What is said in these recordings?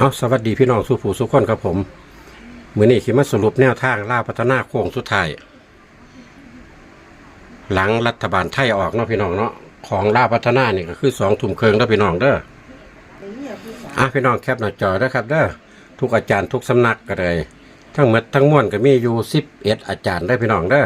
เอาสวัสดีพี่น้องสุผู้สุขคนครับผมมือนี้ขีมาสรุปแนวทางล่าพัฒนาโค้งสุดท้ายหลังรัฐบาลไทยออกเนาะพี่น้องเนาะของล่าพัฒนานี่ก็คือสองทุ่มเคิงเด้อพี่น้องเด้ออะพี่น้องแคปหน้าจอเด้อครับเด้อทุกอาจารย์ทุกสำนักก็เลยทั้งหมดทั้งมวลก็มีอยู่สิบเอ็ดอาจารย์ได้พี่น้องเด้อ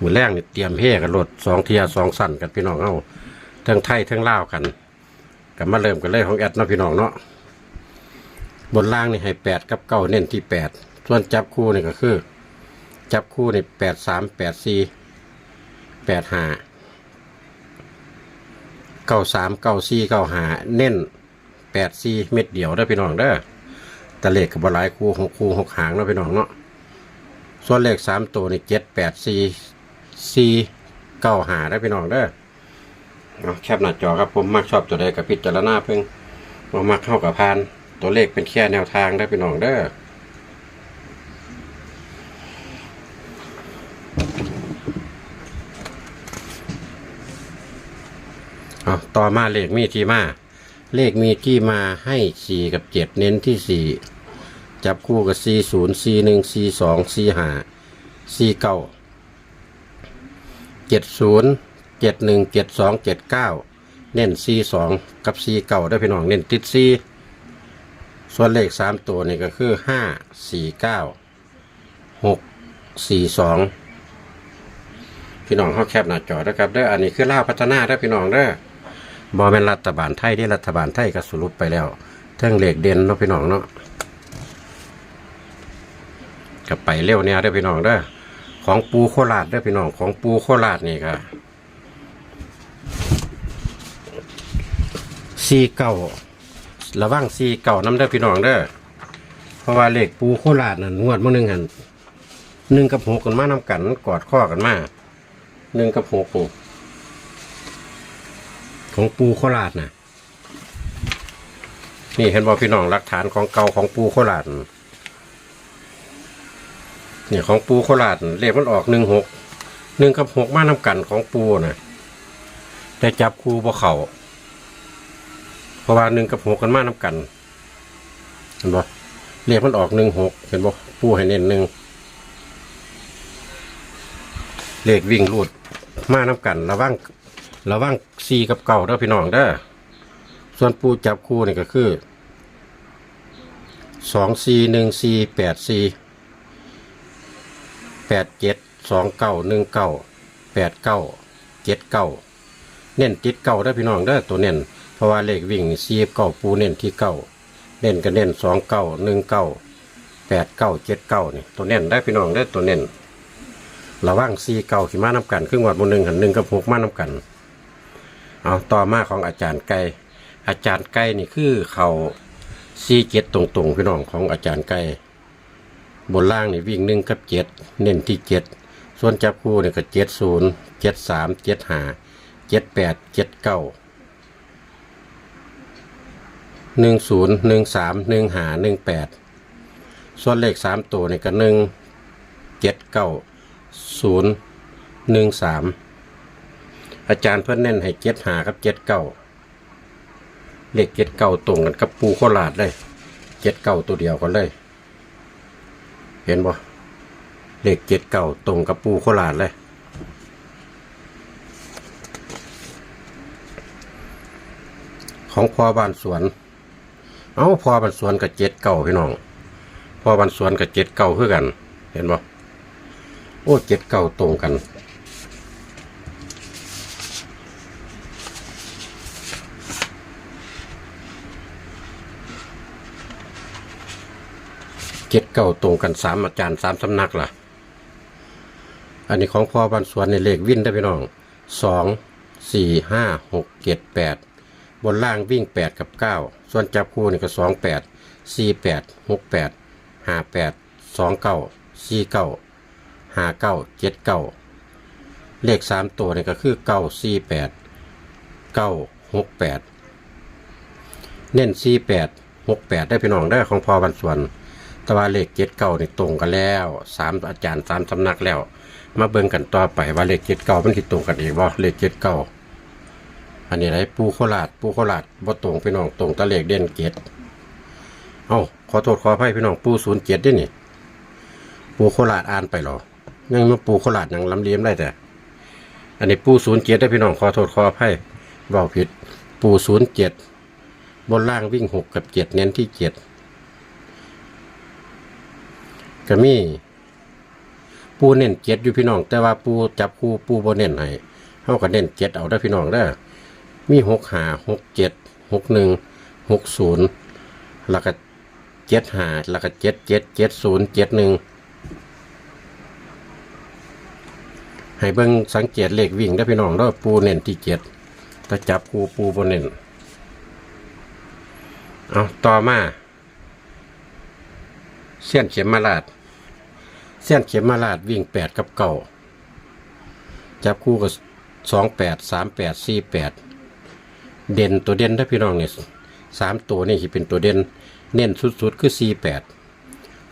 มือแรกเนี่ยเตรียมเฮ่กันรถสองเทียสองสั่นกันพี่น้องเอาทั้งไทยทั้งลาวกัน กับมาเริ่มกันเลยของแอดเนาะพี่น้องเนาะบนล่างนี่ให้แปดกับเก้าเน้นที่แปดส่วนจับคู่นี่ก็คือ จับคู่นี่แปดสามแปดสี่แปดห้าเก้าสามเก้าสี่เก้าห้าเน้นแปดสี่เม็ดเดียวได้อพี่น้องเด้อต่เลขกับบหลายคู่หกคู่หกหางเนาะพี่น้องเนาะส่วนเลขสามตัวนี่เจ็ดแปดสี่สี่เก้าห้าได้อพี่น้องเด้อ เอาแคบหน้าจอครับผมมักชอบตัวใดกับพิจารณาเพิ่งมามักเข้ากับพาน ตัวเลขเป็นแค่แนวทางได้เป็นน้องเด้อเอต่อมาเลขมีที่มา เลขมีที่มาให้สี่กับเจ็ดเน้นที่สี่จับคู่กับสี่ศูนย์สี่หนึ่งสี่สองสี่ห้าสี่เก้าเจ็ดศูนย์ เจ็ดหนึ่งเจ็ดสองเจ็ดเก้าเน้นซีสองกับซีเก่าได้พี่น้องเน้นติดซีส่วนเลขสามตัวนี่ก็คือห้าสี่เก้าหกสี่สองพี่น้องเขาแคบหน้าจอนะครับเด้ออันนี้คือล่าพัฒนาได้พี่น้องเด้อบอเป็นรัฐบาลไทยที่รัฐบาลไทยก็สรุปไปแล้วเทั้งเลขเด่นเนาะพี่น้องเนาะก็ไปเร็วเนี่ยได้อพี่น้องเด้อของปูโคราชเด้อพี่น้องของปูโคราชนี่ก็ ซีเก่าระวังซีเก่าน้ำเด้อพี่น้องเด้อเพราะว่าเลขปูโคราชนั่นงวดมื่อนึงหันหนึ่งกับหกกันมานำกันกอดข้อกันมาหนึ่งกับหกของปูโคราชนะนี่เห็นบ่พี่น้องหลักฐานของเก่าของปูโคราชเนี่ยของปูโคราชเลขมันออกหนึ่งหกหนึ่งกับหกมาน้ำกันของปูนะแต่จับคูบ่เข่า เพราะว่าหนึ่งกับหกกันมาน้ำกัน เห็นบ่เลขมันออกหนึ่งหกเห็นบ่ปูให้เน้นหนึ่งเลขวิ่งรูดมาน้ำกัน ระวังระวังซีกับเก่าเด้อพี่น้องเด้อส่วนปูจับคูนี่ก็คือสองซีหนึ่งซีแปดซีแปดเจ็ดสองเก้าหนึ่งเก้าแปดเก้าเจ็ดเก้าเน้นติดเก้าได้พี่น้องได้ตัวเน้น ราะว่าเลขวิ่งซีเก้าปูเน้นที่เก้าเน้นก็เน้นสองเก้าหนึ่งเก้าแปดเก้าเจ็ดเก้านี่ตัวเน้นได้พี่น้องได้ตัวเน้นระว่างซีเก้าขี่ม้าน้ำกันครึ่งวัดบนหนึ่งหันหนึ่งกับหกม้าน้ำกัน เอาต่อมาของอาจารย์ไก่อาจารย์ไก่นี่คือเขาซีเจ็ดตรงๆพี่น้องของอาจารย์ไก่บนล่างนี่วิ่งหนึ่งกับเจ็ดเน้นที่เจ็ดส่วนจับคู่เนี่ยก็เจ็ดศูนย์เจ็ดสามเจ็ดห้าเจ็ดแปดเจ็ดเก้า หนึ่งศูนย์หนึ่งสามหนึ่งหาหนึ่งแปดส่วนเลขสามตัวเนี่ยก็หนึ่งเจ็ดเก้าศูนย์หนึ่งสามอาจารย์เพื่อนเน้นให้เจ็ดหากับเจ็ดเก้าเลขเจ็ดเก้าตรงกันกับปูโคราชเลยเจ็ดเก้าตัวเดียวกันเลย เห็นบ่เลขเจ็ดเก่าตรงกับปูโคราชเลยของพอบ้านสวน เอาพอบ้านสวนกับเจ็ดเก่าพี่น้องพอบ้านสวนกับเจ็ดเก่าคือกัน เห็นบ่โอ้เจ็ดเก่าตรงกันเจ็ดเก่าตรงกันสามอาจารย์สามสำนักล่ะ อันนี้ของพ่อบ้านสวนในเลขวิ่นได้พี่น้องสองสี่ห้าหกเจ็ดแปด บนล่างวิ่งแปดกับเก้าส่วนจับคู่นี่ก็สองแปดสี่แปดหกแปดห้าแปดสองเก้าสี่เก้าห้าเก้าเจ็ดเก้าเลขสามตัวนี่ก็คือเก้าสี่แปดเก้าหกแปดเน้นสี่แปดหกแปดได้พี่น้องได้ของพอบ้านส่วนแต่ว่าเลขเจ็ดเก้านี่ตรงกันแล้วสามอาจารย์สามสำนักแล้ว มาเบิ่งกันต่อไปว่าเลขเจ็ดเก้ามันสิดตรงกันอีกบ่เลขเจ็ดเก้า อันนี้ไรปูโคราชปูโคราชบ่ตรงพี่น้องตรงตะเลขเด่นเกตเอ้าขอโทษขออภัยพี่น้องปูศูนย์เจ็ดด้วยนี่ปูโคราชอ่านไปหรอยังมาปูโคราชยังลำเลียมได้แต่ อันนี้ปูศูนย์เจ็ดได้พี่น้องขอโทษขออภัยเบาผิด ปูศูนย์เจ็ดบนล่างวิ่งหกกับเจ็ดเน้นที่เจ็ดก็มีปูเน้นเจ็ดอยู่พี่น้อง แต่ว่าปูจับคู่ปูบ่เน้นให้เท่ากับเน้นเจ็ดเอาได้พี่น้องได้ มีหกหาหกเจ็ดหกหนึ่งหกศูนย์แล้วก็เจ็ดหาแล้วก็เจ็ดเจ็ดเจ็ดศูนย์เจ็ดหนึ่งให้เบิ่งสังเกตเลขวิ่งได้พี่น้องเด้อปูเน้นที่เจ็ดถ้าจับคู่ปูบ่เน้นเอาต่อมาเส้นเข็มมาลาดเส้นเข็มมาลาดวิ่งแปดกับเก่าจับคู่กับสองแปดสามแปดสี่แปด เด่นตัวเด่นถ้าพี่น้องเนี่ยสามตัวนี่ที่เป็นตัวเด่นเน้นสุดๆคือสี่แปด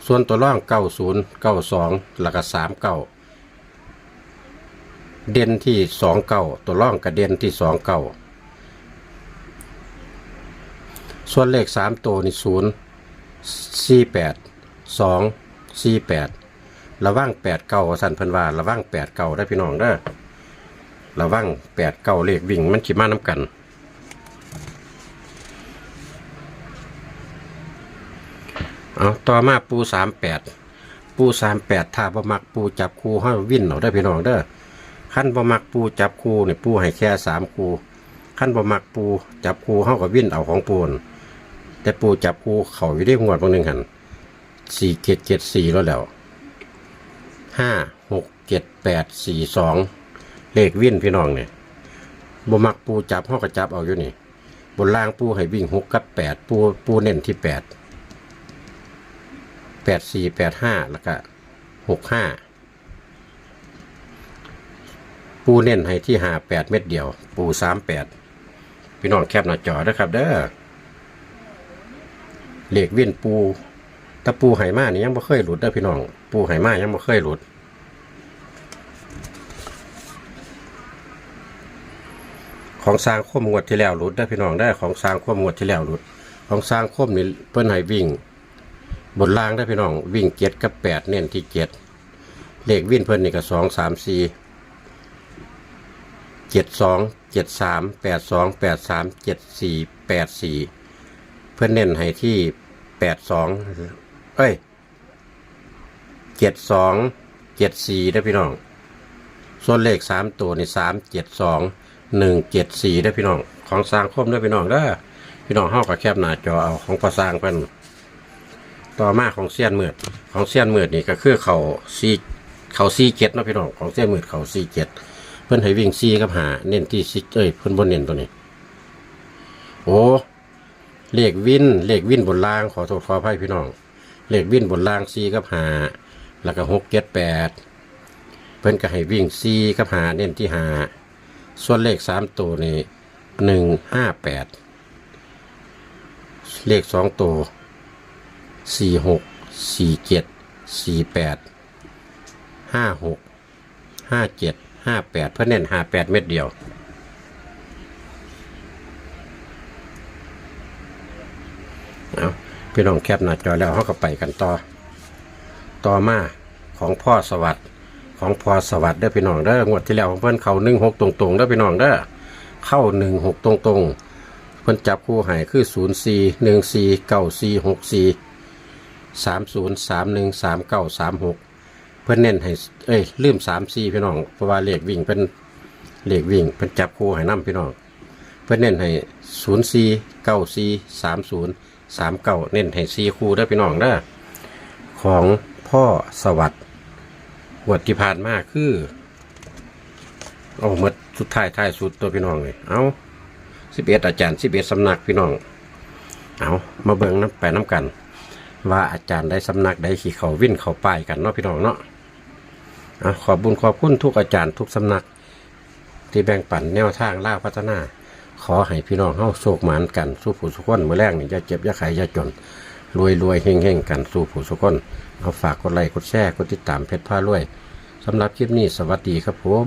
ส่วนตัวร่องเก้าศูนย์เก้าสองแล้วก็สามเก้าเด่นที่สองเก้าตัวร่องกับเด่นที่สองเก้าส่วนเลขสามตัวนี่ศูนย์สี่แปดสองสี่แปดระว่างแปดเก้าสันพันว่าระว่างแปดเก้าได้พี่น้องเด้อระว่างแปดเก้าเลขวิ่งมันขีมาน้ำกัน เอาต่อมาปูสามแปดปูสามแปดถ้าบ่มักปูจับคูห้าวิ่นเอาได้พี่น้องเด้อขั้นบ่มักปูจับคูเนี่ยปูให้แค่สามคูขั้นบ่มักปูจับคู่เฮากับวิ่นเอาของปูนแต่ปูจับคูเขาอยู่ได้งวดบางหนึ่งหันสี่เจ็ดเจ็ดสี่แล้วแล้วห้าหกเจ็ดแปดสี่สองเลขวิ่นพี่น้องเนี่ยบ่มักปูจับห้อก็จับเอาอยู่นี่บนล่างปูให้วิ่งหกกับแปดปูปูเน้นที่แปด ปดสี่แปดห้าแล้วก็หกห้าปูเน้นให้ที่หาแปดเม็ดเดียว ปูสามแปดพี่น้องแคบหน้าจอนะครับเด้อเหลขวิ่นปูต่ปูไหมานี่ยังบ่เคยหลุดเด้อพี่น้อง ปูไหมายังบ่เคยหลุดของสร้างคมงวดที่แล้วหลุดได้พี่น้องได้ของสร้างคมงวดที่แล้วหลุด ของสร้างคมนี่เพิ่นให้วิ่ง บนล่างได้พี่น้องวิ่งเจ็ดกับแปดเน้นที่เจ็ดเลขวิ่นเพิ่นนี่ก็สองสามสี่เจ็ดสองเจ็ดสามแปดสองแปดสามเจ็ดสี่แปดสี่เพื่อนเน้นให้ที่แปดสองเอ้ยเจ็ดสองเจ็ดสี่ได้พี่น้อง ส่วนเลขสามตัวนี่สามเจ็ดสองหนึ่งเจ็ดสี่ได้พี่น้อง ของสร้างคมได้พี่น้องเด้อพี่น้องเฮากับแคบหน้าจอเอาของประสร้างเพิ่น ต่อมาของเสี้ยนมืดของเสี้ยนมืดนี่ก็คือเขาซีเขาซีเจ็ดนาะพี่น้องของเสี้ยนมืดเขาซีเจ็ดเพิ่นให้วิ่งซีกับหาเน้นที่ซิเอ้ยเพิ่นบนเน้นตัวนี้ โอ้เลขวินเลขวินบนล่างขอโทษขออภัยพี่น้อง เลขวินบนล่างซีกับหาแล้วก็หกเจ็ดแปดเพิ่นก็ให้วิ่งซีกับหาเน้นที่หาส่วนเลขสามตัวนี่หนึ่งห้าแปดเลขสองตัว สี่หกสี่เจ็ดสี่แปดห้าหกห้าเจ็ดห้าแปดเพื่อเน้นห้าแปดเม็ดเดียว เอาพี่น้องแคปหน้าจอแล้วเขาก็ไปกันต่อ ต่อมาของพ่อสวัสดิ์ของพ่อสวัสดิ์เด้อพี่น้องเด้องวดที่แล้วของเพิ่อนเขาหนึ่งหกตรงๆเด้อพี่น้องเด้อเข้าหนึ่งหกตรงๆเพิ่นจับคู่หายคือศูนย์สี่หนึ่งสี่เก้าสี่หกสี่ สามศูนย์สามหนึ่งสามเก้าสามหกเพิ่นเน้นให้เอ้ยลืมสามสี่พี่น้องเพราะว่าเลขวิ่งเป็นเลขวิ่งเพิ่นจับคู่ให้น้ำพี่น้อง เพื่อนเน้นให้ศูนย์สี่เก้าสี่สามศูนย์สามเก้าเน้นให้สี่คู่ได้พี่น้องเด้ของพ่อสวัสดิ์หวดที่ผ่านมาคือเอาหมดสุดท้ายท้ายสุดตัวพี่น้องเลยเอาสิบเอ็ดอาจารย์สิบเอ็ดสำนักพี่น้อง เอามาเบิ่งน้ำไปน้ำกัน ว่าอาจารย์ได้สำนักได้ขี่เขาวิ่นเขาป้ายกันเนาะพี่น้องเนาะอขอบบุญขอบคุณทุกอาจารย์ทุกสำนัก ที่แบ่งปันแนวทางล่าพัฒนา ขอให้พี่น้องเฮาโชคหมานกันสู้ผู้สุขคนเมื่อแรกนี่ยาเจ็บย่าไข้ย่าจนรวยรวยเฮงเฮงกันสู้ผู้สุขคนเอาฝากกดไลค์กดแชร์กดติดตามเพจผ้ารวยสำหรับคลิปนี้สวัสดีครับผม